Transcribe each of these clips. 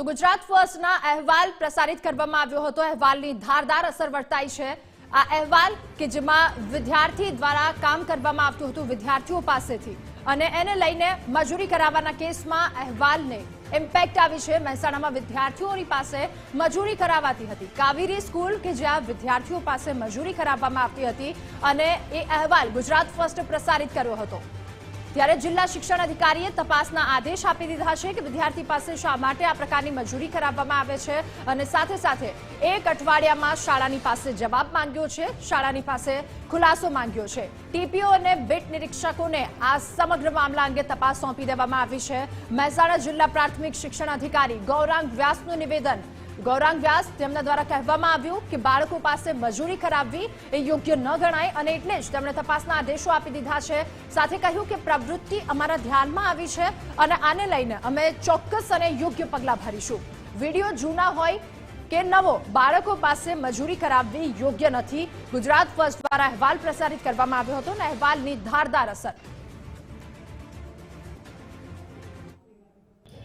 તો ગુજરાત ફર્સ્ટના અહેવાલ પ્રસારિત કરવામાં આવ્યો હતો. અહેવાલની ધારદાર અસર વર્તાઈ છે. આ અહેવાલ કે જેમાં વિદ્યાર્થી દ્વારા કામ કરવામાં આવતું હતું વિદ્યાર્થીઓ પાસેથી. અને એને લઈને મજૂરી કરાવવાના કેસમાં અહેવાલને ઇમ્પેક્ટ આવી છે. મહેસાણામાં વિદ્યાર્થીઓની પાસે મજૂરી કરાવાતી હતી. કાવેરી સ્કૂલ કે જ્યાં વિદ્યાર્થીઓ પાસે મજૂરી કરાવવામાં આવતી હતી. અને એ અહેવાલ ગુજરાત ફર્સ્ટ પ્રસારિત કર્યો હતો. ત્યારે જિલ્લા શિક્ષણ અધિકારીએ તપાસના આદેશ આપી દીધા છે કે વિદ્યાર્થી પાસે શા માટે આ પ્રકારની મજૂરી કરાવવામાં આવે છે અને સાથે સાથે એક અઠવાડિયામાં શાળાની પાસે જવાબ માંગ્યો છે, શાળાની પાસે ખુલાસો માંગ્યો છે. ટીપીઓ અને બીટ નિરીક્ષકોને આ સમગ્ર મામલા અંગે તપાસ સોંપી દેવામાં આવી છે. મહેસાણા જિલ્લા પ્રાથમિક શિક્ષણ અધિકારી ગૌરાંગ વ્યાસનું નિવેદન ગૌરાંગ વ્યાસ તેમના દ્વારા કહેવામાં આવ્યું કે બાળકો પાસે મજૂરી કરાવવી એ યોગ્ય ન ગણાય અને એટલે જ તેમણે તપાસના આદેશો આપી દીધા છે. સાથે કહ્યું કે પ્રવૃત્તિ અમારા ધ્યાનમાં આવી છે અને આને લઈને અમે ચોક્કસ અને યોગ્ય પગલાં ભરીશું. વીડિયો જૂના હોય કે નવો, બાળકો પાસે મજૂરી કરાવવી યોગ્ય નથી. ગુજરાત ફર્સ્ટ દ્વારા અહેવાલ પ્રસારિત કરવામાં આવ્યો હતો અને અહેવાલની ધારદાર અસર.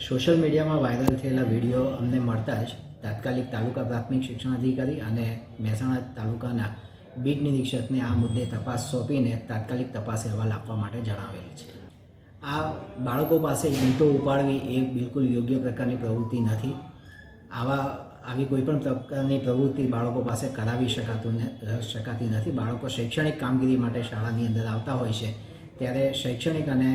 સોશિયલ મીડિયામાં વાયરલ થયેલા વીડિયો અમને મળતા જ તાત્કાલિક તાલુકા પ્રાથમિક શિક્ષણ અધિકારી અને મહેસાણા તાલુકાના બીટ નિરીક્ષકને આ મુદ્દે તપાસ સોંપીને તાત્કાલિક તપાસ અહેવાલ આપવા માટે જણાવેલ છે. આ બાળકો પાસે ઈંટો ઉપાડવી એ બિલકુલ યોગ્ય પ્રકારની પ્રવૃત્તિ નથી. આવા, આવી કોઈપણ પ્રકારની પ્રવૃત્તિ બાળકો પાસે કરાવી શકાતું શકાતી નથી. બાળકો શૈક્ષણિક કામગીરી માટે શાળાની અંદર આવતા હોય છે. ત્યારે શૈક્ષણિક અને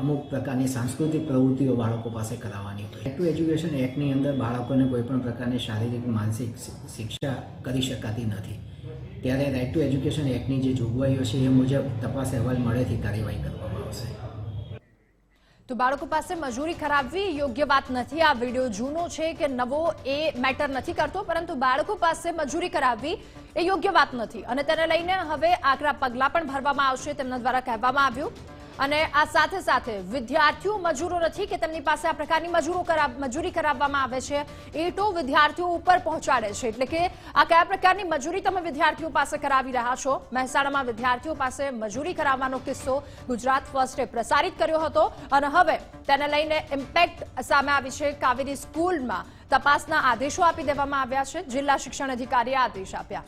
અમુક પ્રકારની સાંસ્કૃતિક પ્રવૃત્તિઓ બાળકો પાસે કરાવવાની હોય. ટુ એજ્યુકેશન એક્ટની અંદર બાળકોને કોઈ પણ પ્રકારની શારીરિક, માનસિક શિક્ષા કરી શકાતી નથી. ત્યારે રાઇટ ટુ એજ્યુકેશન એક્ટની જે જોગવાઈઓ છે એ મુજબ તપાસ અહેવાલ મળેથી કાર્યવાહી કરવામાં આવશે. તો બાળકો પાસે મજૂરી કરાવવી યોગ્ય વાત નથી. આ વીડિયો જૂનો છે કે નવો એ મેટર નથી કરતો, પરંતુ બાળકો પાસે મજૂરી કરાવવી એ યોગ્ય વાત નથી. અને તેને લઈને હવે આકરા પગલાં પણ ભરવામાં આવશે, તેમના દ્વારા કહેવામાં આવ્યું. અને આ સાથે સાથે વિદ્યાર્થીઓ મજૂરો નથી કે તેમની પાસે આ પ્રકારની મજૂરો મજૂરી કરાવવામાં આવે છે. ઈટો વિદ્યાર્થીઓ ઉપર પહોંચાડે છે. એટલે કે આ કયા પ્રકારની મજૂરી તમે વિદ્યાર્થીઓ પાસે કરાવી રહ્યા છો? મહેસાણામાં વિદ્યાર્થીઓ પાસે મજૂરી કરાવવાનો કિસ્સો ગુજરાત ફર્સ્ટે પ્રસારિત કર્યો હતો. અને હવે તેને લઈને ઇમ્પેક્ટ સામે આવી છે. કાવેરી સ્કૂલમાં તપાસના આદેશો આપી દેવામાં આવ્યા છે. જિલ્લા શિક્ષણ અધિકારીએ આદેશ આપ્યા.